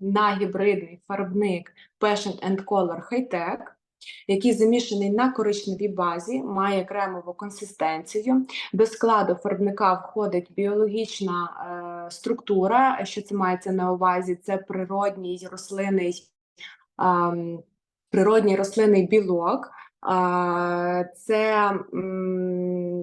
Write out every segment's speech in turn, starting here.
на гібридний фарбник Passion and Color High-Tech, який замішаний на коричневій базі, має кремову консистенцію. До складу фарбника входить біологічна е, структура. Що це мається на увазі? Це природній рослинний, ем, природній рослинний білок. Це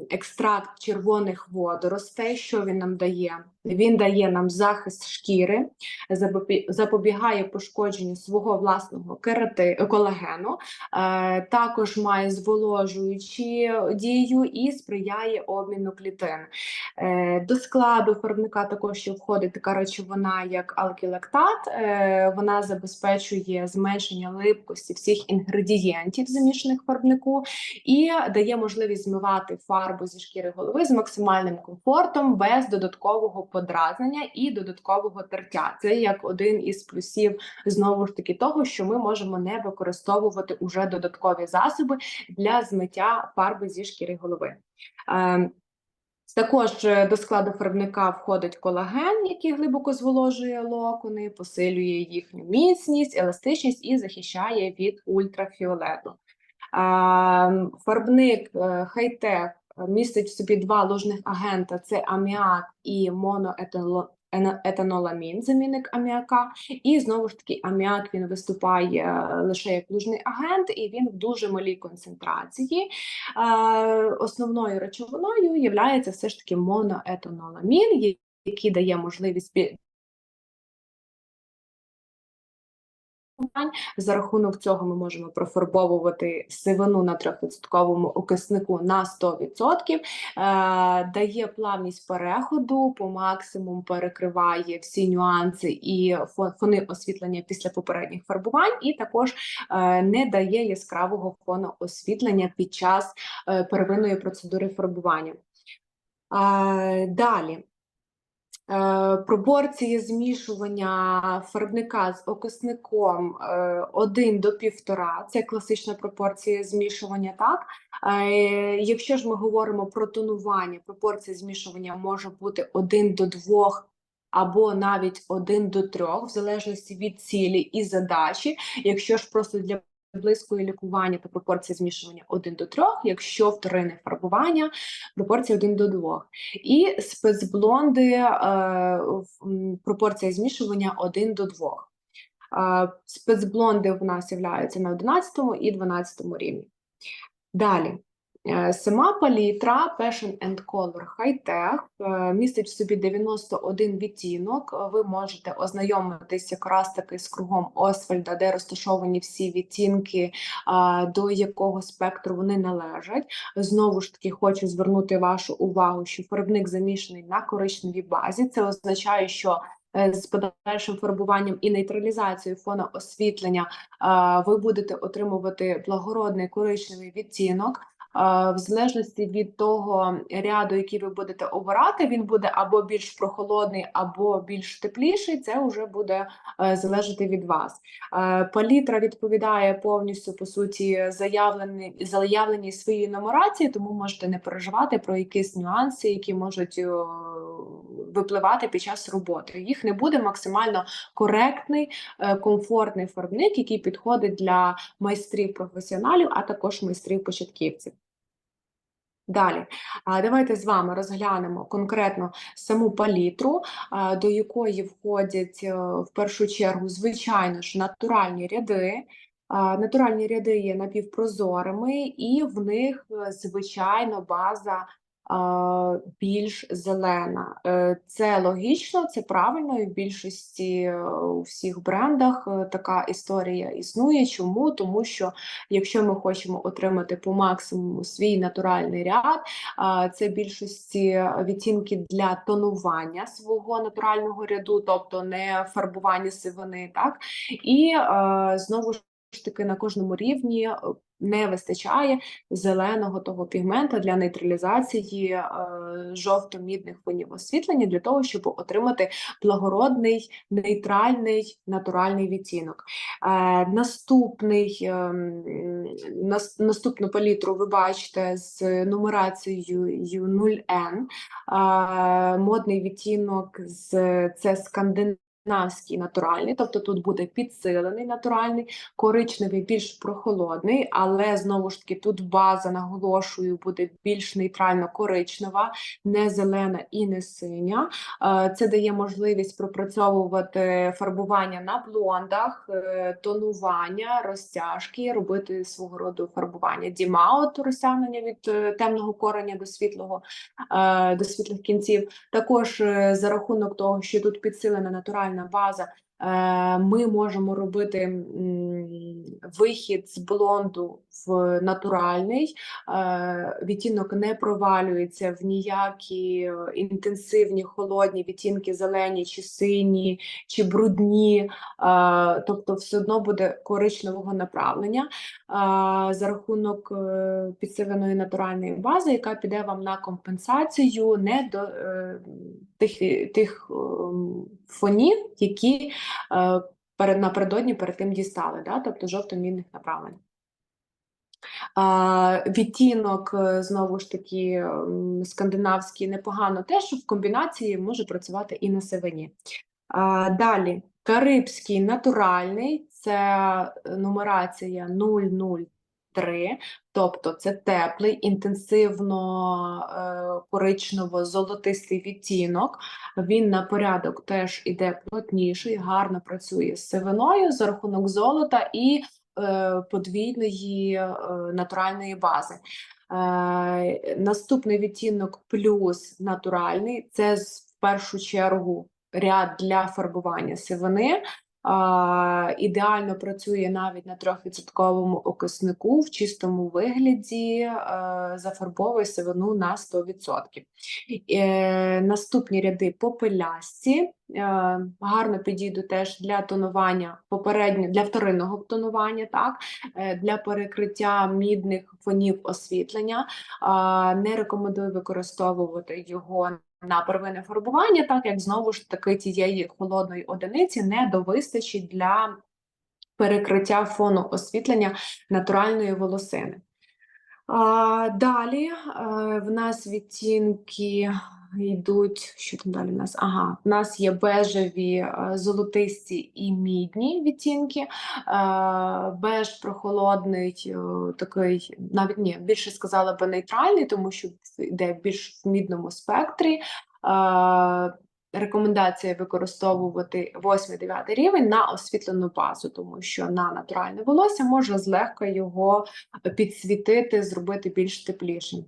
екстракт червоних водоростей. Що він нам дає? Він дає нам захист шкіри, запобі- запобігає пошкодженню свого власного керати, колагену, е, також має зволожуючі дію і сприяє обміну клітин. Е, До складу фарбника також ще входить така речовина, як алкілактат. Е, Вона забезпечує зменшення липкості всіх інгредієнтів, замішаних в фарбнику, і дає можливість змивати фарбу зі шкіри голови з максимальним комфортом, без додаткового подразнення і додаткового тертя. Це як один із плюсів знову ж таки того, що ми можемо не використовувати уже додаткові засоби для змиття фарби зі шкіри голови. Е, також е, до складу фарбника входить колаген, який глибоко зволожує локони, посилює їхню міцність, еластичність і захищає від ультрафіолету. Фарбник е, хай-тек містить в собі два ложних агента: це аміак і моноетаноламін, замінник аміака. І знову ж таки, аміак він виступає е, лише як лужний агент, і він в дуже малій концентрації. Е, Основною речовиною є все ж таки моноетаноламін, який дає можливість За рахунок цього ми можемо профарбовувати сивину на 3% окиснику на 100%, е, дає плавність переходу, по максимум перекриває всі нюанси і фони освітлення після попередніх фарбувань, і також е, не дає яскравого фону освітлення під час е, первинної процедури фарбування. Е, Далі. Е, Пропорції змішування фарбника з окисником е, 1 до 1,5 – це класична пропорція змішування, так? Е, Якщо ж ми говоримо про тонування, пропорція змішування може бути 1 до 2 або навіть 1 до 3, в залежності від цілі і задачі. Якщо ж просто для близької лікування, та пропорція змішування 1 до 3, якщо вторинне фарбування, пропорція 1 до 2. І спецблонди е, пропорція змішування 1 до 2. Е, спецблонди в нас являються на 11 і 12 рівні. Далі. Е, Сама палітра Passion and Color High-Tech е, містить в собі 91 відтінок. Е, Ви можете ознайомитись якраз таки з кругом Освальда, де розташовані всі відтінки, до якого спектру вони належать. Знову ж таки, хочу звернути вашу увагу, що фарбник замішаний на коричневій базі. Це означає, що е, з подальшим фарбуванням і нейтралізацією фону освітлення ви будете отримувати благородний коричневий відтінок. В залежності від того ряду, який ви будете обирати, він буде або більш прохолодний, або більш тепліший. Це вже буде е, залежати від вас. Е, Палітра відповідає повністю по суті заявленій заявленій своїй нумерації, тому можете не переживати про якісь нюанси, які можуть е, випливати під час роботи. Їх не буде максимально коректний, комфортний фарбник, який підходить для майстрів професіоналів, а також майстрів початківців. Далі, давайте з вами розглянемо конкретно саму палітру, до якої входять е, в першу чергу, звичайно ж, натуральні ряди. Натуральні ряди є напівпрозорими, і в них, е, звичайно, база більш зелена. Е, Це логічно, це правильно, і в більшості е, у всіх брендах е, така історія існує. Чому? Тому що якщо ми хочемо отримати по максимуму свій натуральний ряд, це більшості відтінки для тонування свого натурального ряду, тобто не фарбування сивини, так і знову ж таки на кожному рівні не вистачає зеленого того пігмента для нейтралізації е, жовто-мідних фонів освітлення для того, щоб отримати благородний, нейтральний, натуральний відтінок. Е, наступний, ем, нас, наступну палітру ви бачите з нумерацією 0N. Е, модний відтінок з це скандинавський скандинавський натуральний, тобто тут буде підсилений натуральний, коричневий більш прохолодний, але знову ж таки тут база, наголошую, буде більш нейтрально коричнева, не зелена і не синя. Е, Це дає можливість пропрацьовувати фарбування на блондах, е, тонування, розтяжки, робити свого роду фарбування дімаут, розтягнення від е, темного кореня до світлого, до світлих кінців. Також за рахунок того, що тут підсилена натуральна база, е, ми можемо робити вихід з блонду в натуральний. Е, Відтінок не провалюється в ніякі інтенсивні холодні відтінки, зелені чи сині, чи брудні, е, тобто все одно буде коричневого направлення за рахунок підсиленої натуральної бази, яка піде вам на компенсацію не до тих, тих ем, фонів, які е, перед напередодні перед тим дістали, да? тобто жовто-мідних направлень. Відтінок, е, знову ж таки, ем, скандинавський непогано те, що в комбінації може працювати і на сивині. Далі, карибський натуральний це е, нумерація 003, тобто це теплий, інтенсивно е, коричнево-золотистий відтінок. Він на порядок теж іде плотніший, гарно працює з сивиною за рахунок золота і е, подвійної е, натуральної бази. Наступний відтінок плюс натуральний це в першу чергу ряд для фарбування сивини. Ідеально працює навіть на 3% окиснику в чистому вигляді, е, зафарбовує сивину на 100%. Е, наступні ряди попелясті. Е, гарно підійдуть теж для тонування попередньо для вторинного тонування, так для перекриття мідних фонів освітлення. Не рекомендую використовувати його на первинне фарбування, так як знову ж таки тієї холодної одиниці не довистачить для перекриття фону освітлення натуральної волосини. А, далі а, в нас відтінки йдуть. Що там далі в нас? Ага, в нас є бежеві, е, золотисті і мідні відтінки. Е, беж прохолодний, е, такий, навіть ні, більше сказала би нейтральний, тому що йде більш в мідному спектрі. Рекомендація використовувати 8-9 рівень на освітлену базу, тому що на натуральне волосся може злегка його підсвітити, зробити більш теплішим.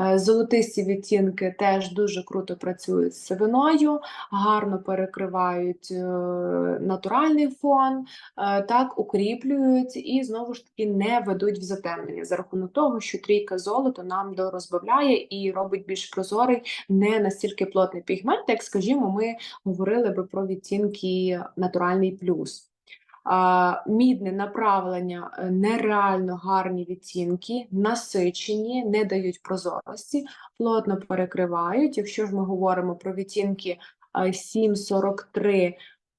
Е, Золотисті відтінки теж дуже круто працюють з сивиною, гарно перекривають е, натуральний фон, е, так укріплюють і знову ж таки не ведуть в затемнення за рахунок того, що трійка золота нам дорозбавляє і робить більш прозорий, не настільки плотний пігмент, як, скажімо, ми говорили би про відтінки натуральний плюс. Мідне направлення е, нереально гарні відтінки, насичені, не дають прозорості, плотно перекривають. Якщо ж ми говоримо про відтінки а, 7,43,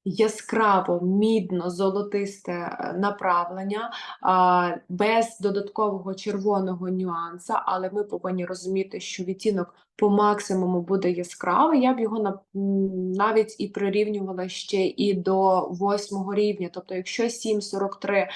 яскраво мідно-золотисте е, направлення, без додаткового червоного нюанса, але ми повинні розуміти, що відтінок по максимуму буде яскравий. Я б його навіть і прирівнювала ще і до восьмого рівня. Тобто, якщо 7,43 е,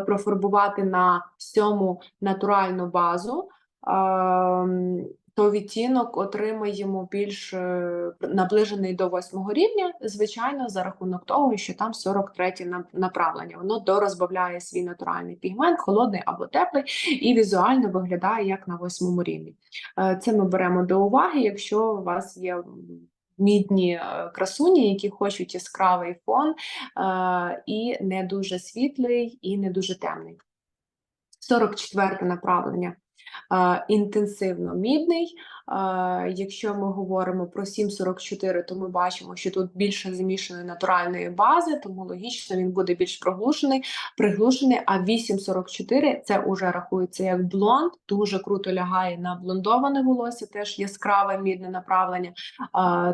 профарбувати на сьому натуральну базу, ем, то відтінок отримаємо більш е, наближений до восьмого рівня, звичайно, за рахунок того, що там 43 на- направлення. Воно дорозбавляє свій натуральний пігмент, холодний або теплий, і візуально виглядає як на восьмому рівні. Е, Це ми беремо до уваги, якщо у вас є мідні е, красуні, які хочуть яскравий фон і не дуже світлий, і не дуже темний. 44 направлення. Інтенсивно мідний. Якщо ми говоримо про 7,44, то ми бачимо, що тут більше замішаної натуральної бази, тому логічно він буде більш проглушений, приглушений. А 8,44 це вже рахується як блонд, дуже круто лягає на блондоване волосся, теж яскраве мідне направлення.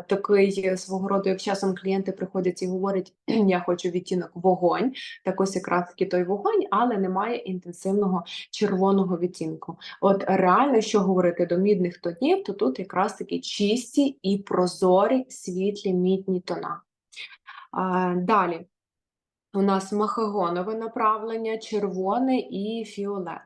Такий свого роду, як часом клієнти приходять і говорять, я хочу відтінок вогонь. Так ось якраз таки той вогонь, але немає інтенсивного червоного відтінку. От реально, що говорити до мідних тонів, то тут якраз таки чисті і прозорі світлі мідні тона. А, Далі у нас махагонове направлення, червоне і фіолет.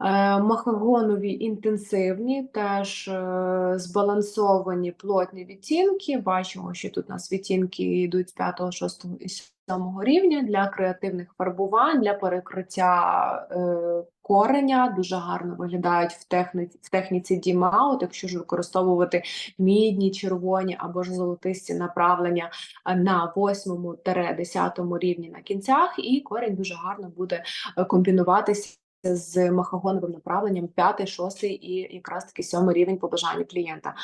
Е, Махагонові інтенсивні, теж е, збалансовані плотні відтінки. Бачимо, що тут у нас відтінки йдуть з 5, 6 і 7 рівня для креативних фарбувань, для перекриття е, кореня. Дуже гарно виглядають в техніці, в техніці дімаут, якщо ж використовувати мідні, червоні або ж золотисті направлення е, на 8-10 рівні на кінцях, і корінь дуже гарно буде е, комбінуватися з махагоновим направленням 5, 6 і якраз таки 7 рівень по бажанню клієнта.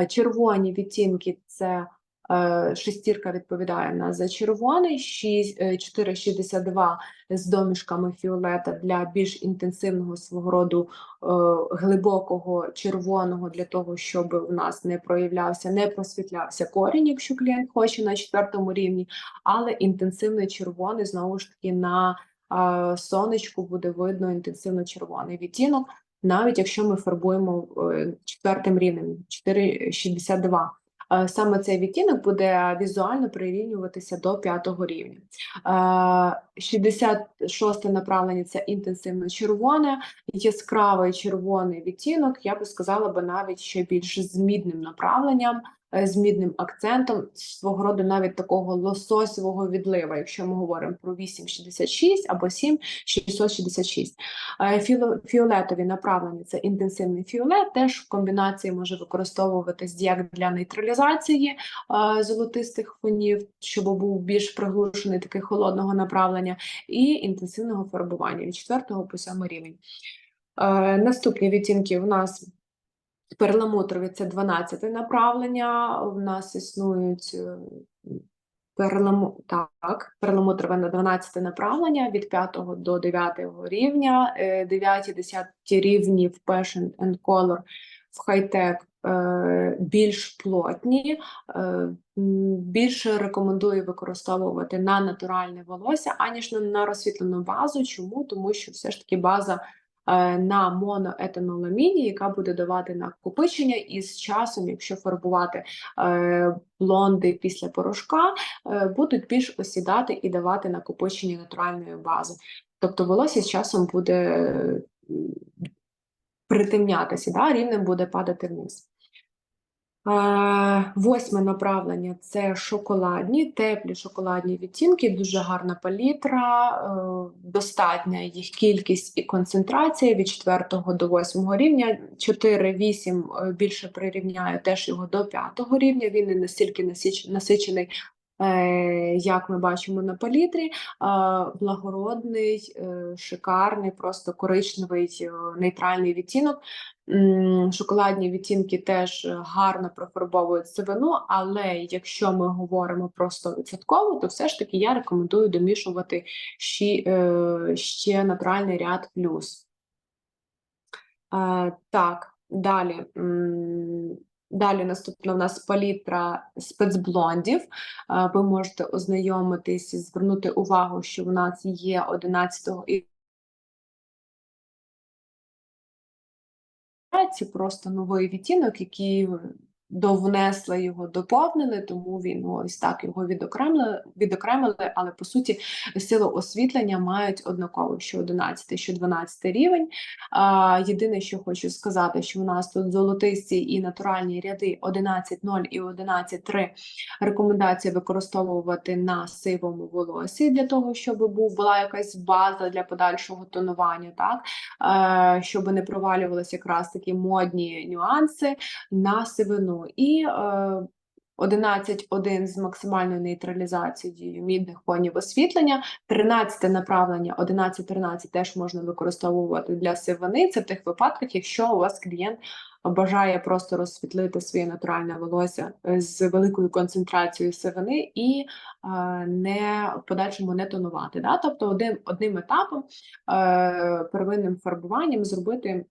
Е, Червоні відтінки це шестірка відповідає на за червоний, 6, е, 4,62 з домішками фіолета для більш інтенсивного свого роду е, глибокого червоного для того, щоб у нас не проявлявся, не просвітлявся корінь, якщо клієнт хоче на четвертому рівні, але інтенсивний червоний знову ж таки на сонечку буде видно інтенсивно червоний відтінок, навіть якщо ми фарбуємо е, четвертим рівнем 4,62. Саме цей відтінок буде візуально прирівнюватися до п'ятого рівня. Е, 66 направлення це інтенсивно червоне, яскравий червоний відтінок, я би сказала би навіть ще більш змідним направленням, з мідним акцентом, свого роду навіть такого лососового відлива, якщо ми говоримо про 8,66 або 7,666. Е, Фіолетові направлення це інтенсивний фіолет, теж в комбінації може використовуватись як для нейтралізації е, золотистих фонів, щоб був більш приглушений такий холодного направлення, і інтенсивного фарбування від 4 по 7 рівень. Е, Наступні відтінки у нас перламутрові це 12 направлення. У нас існують е, перламу... так, перламутрове на 12 направлення від 5 до 9 рівня, 9-10 рівні в Passion and Color в хай-тек е, більш плотні. Е, Більше рекомендую використовувати на натуральне волосся, аніж на, розсвітлену базу. Чому? Тому що все ж таки база е, на моноетаноламіні, яка буде давати накопичення, і з часом, якщо фарбувати е, блонди після порошка, е, будуть більш осідати і давати накопичення натуральної бази. Тобто волосся з часом буде е, притемнятися, да, рівнем буде падати вниз. Восьме направлення це шоколадні, теплі шоколадні відтінки, дуже гарна палітра, е, достатня їх кількість і концентрація від 4 до 8 рівня. 4-8 е, більше прирівняю теж його до 5 рівня. Він не настільки насич- насичений, як ми бачимо на палітрі. Благородний, е, шикарний, просто коричневий е, нейтральний відтінок. Шоколадні відтінки теж е, гарно профарбовують сивину, але якщо ми говоримо про 100%, то все ж таки я рекомендую домішувати ще, е, ще натуральний ряд плюс. Е, так, далі. Далі наступна у нас палітра спецблондів. Е, Ви можете ознайомитись і звернути увагу, що в нас є 11 і просто новий відтінок, який довнесли його, доповнили, тому він ось так його відокремили, відокремили, але по суті силу освітлення мають однаково, що 11, що 12 рівень. А, єдине, що хочу сказати, що у нас тут золотисті і натуральні ряди 11.0 і 11.3 рекомендація використовувати на сивому волосі для того, щоб був була якась база для подальшого тонування, так щоб не провалювалися якраз такі модні нюанси на сивину. І е, 11.1 з максимальною нейтралізацією мідних фонів освітлення, 13 направлення, 11.13 теж можна використовувати для сивини. Це в тих випадках, якщо у вас клієнт бажає просто розсвітлити своє натуральне волосся е, з великою концентрацією сивини і е, не в подальшому не тонувати. Да? Тобто одним, одним етапом, е, первинним фарбуванням зробити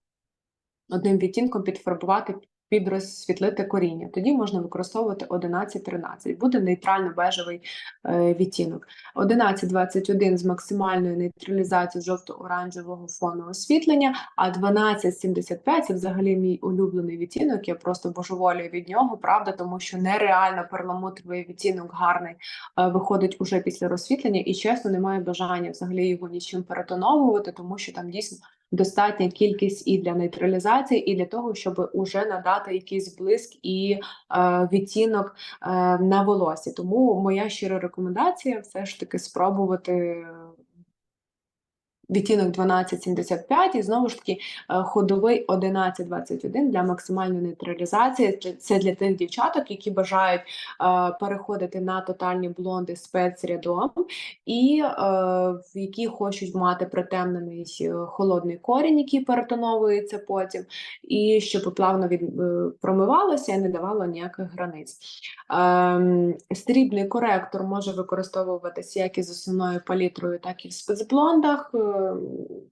одним відтінком підфарбувати підрозсвітлити коріння. Тоді можна використовувати 11-13. Буде нейтрально-бежевий е, відтінок. 11-21 з максимальною нейтралізацією жовто-оранжевого фону освітлення, а 12-75 це взагалі мій улюблений відтінок. Я просто божеволюю від нього, правда, тому що нереально перламутровий відтінок гарний е, виходить уже після розсвітлення, і чесно, немає бажання взагалі його нічим перетоновувати, тому що там дійсно достатня кількість і для нейтралізації, і для того, щоб уже надати якийсь блиск і е, відтінок е, на волосі. Тому моя щира рекомендація все ж таки спробувати. Відтінок 1275 і знову ж таки е, ходовий 1121 для максимальної нейтралізації. Це- для тих дівчаток, які бажають е, переходити на тотальні блонди спецрядом, і е, які хочуть мати притемнений холодний корінь, який перетоновується потім, і щоб плавно від, промивалося і не давало ніяких границь. Ем, срібний коректор може використовуватися як із основною палітрою, так і в спецблондах.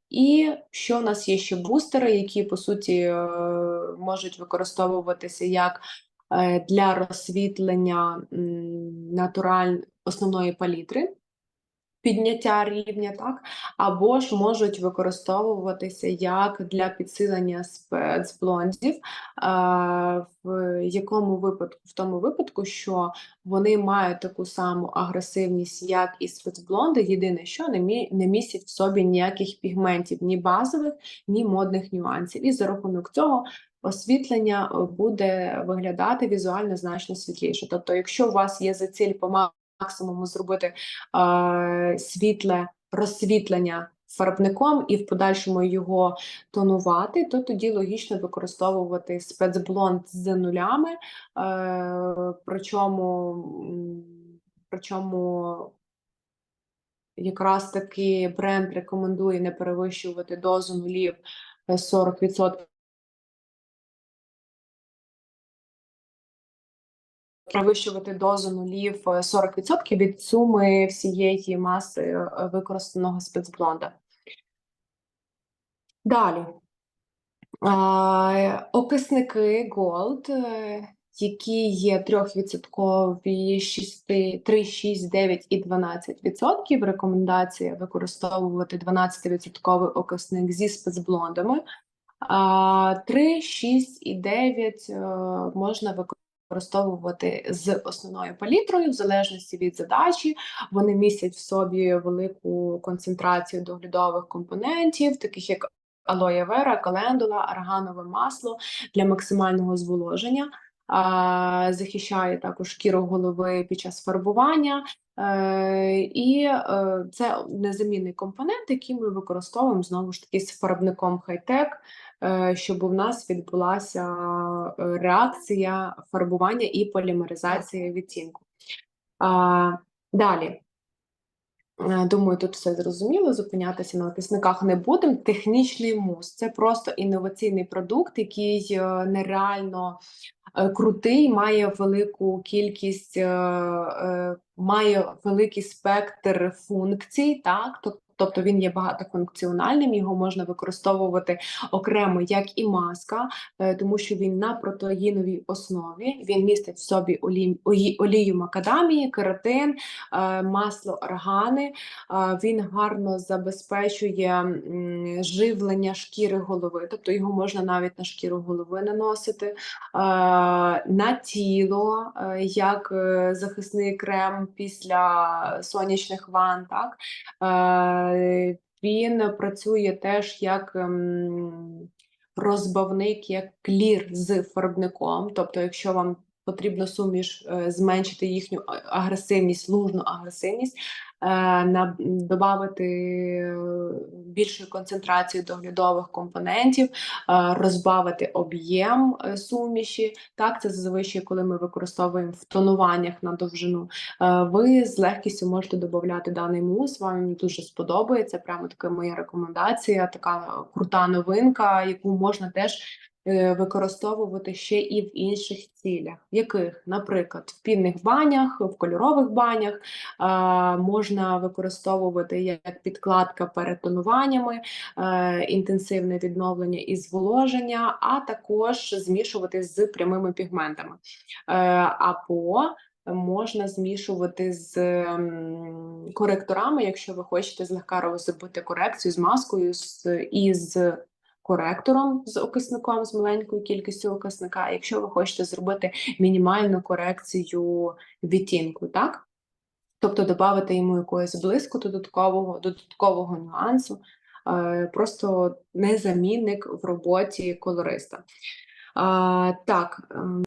І що в нас є ще бустери, які по суті е, можуть використовуватися як е, для розсвітлення натуральної натураль основної палітри. Підняття рівня, так, або ж можуть використовуватися як для підсилення спецблондів, е, в якому випадку, в тому випадку, що вони мають таку саму агресивність, як і спецблонди. Єдине, що не, мі, не містять в собі ніяких пігментів, ні базових, ні модних нюансів. І за рахунок цього освітлення е, буде виглядати візуально значно світліше. Тобто, якщо у вас є за ціль по максимуму зробити е, світле розсвітлення фарбником і в подальшому його тонувати, то тоді логічно використовувати спецблонд з нулями, е, причому, причому якраз таки бренд рекомендує не перевищувати дозу нулів е, 40% перевищувати дозу нулів е, 40% від суми всієї маси е, використаного спецблонда. Далі. Окисники Gold, е, які є 3%, 6, 3, 6, 9 і 12%. Рекомендація використовувати 12% окисник зі спецблондами. А 3, 6 і 9 е, можна використовувати з основною палітрою, в залежності від задачі. Вони містять в собі велику концентрацію доглядових компонентів, таких як алоє вера, календула, арганове масло для максимального зволоження. Захищає також шкіру голови під час фарбування, е, і е, це незамінний компонент, який ми використовуємо знову ж таки з фарбником хай-тек, е, щоб у нас відбулася реакція фарбування і полімеризація відтінку. Далі. Думаю, тут все зрозуміло. Зупинятися на окисниках не будемо. Технічний мус це просто інноваційний продукт, який нереально крутий, має велику кількість, е, е, має великий спектр функцій, так? Тоб- тобто він є багатофункціональним, його можна використовувати окремо як і маска, е, тому що він на протеїновій основі. Він містить в собі олію макадамії, кератин, е, масло органи. Е, Він гарно забезпечує живлення шкіри голови, тобто його можна навіть на шкіру голови наносити, на тіло, як захисний крем після сонячних ванн. Так? Е, Він працює теж як ем, розбавник, як клір з фарбником. Тобто, якщо вам потрібно суміш е, зменшити їхню агресивність, лужну агресивність, е, на додати більшу концентрацію доглядових компонентів, е, розбавити об'єм е, суміші. Так, це зазвичай, коли ми використовуємо в тонуваннях на довжину. Е, Ви з легкістю можете додати даний мус. Вам дуже сподобається. Прямо така моя рекомендація, така крута новинка, яку можна теж е, використовувати ще і в інших цілях, в яких, наприклад, в пінних банях, в кольорових банях можна використовувати як підкладка перед тонуваннями, е, інтенсивне відновлення і зволоження, а також змішувати з прямими пігментами. Е, або можна змішувати з коректорами, якщо ви хочете злегка зробити корекцію з маскою з, і з коректором з окисником, з маленькою кількістю окисника, якщо ви хочете зробити мінімальну корекцію відтінку, так? Тобто додати йому якогось блиску додаткового, додаткового нюансу, е, просто незамінник в роботі колориста. Так, ем,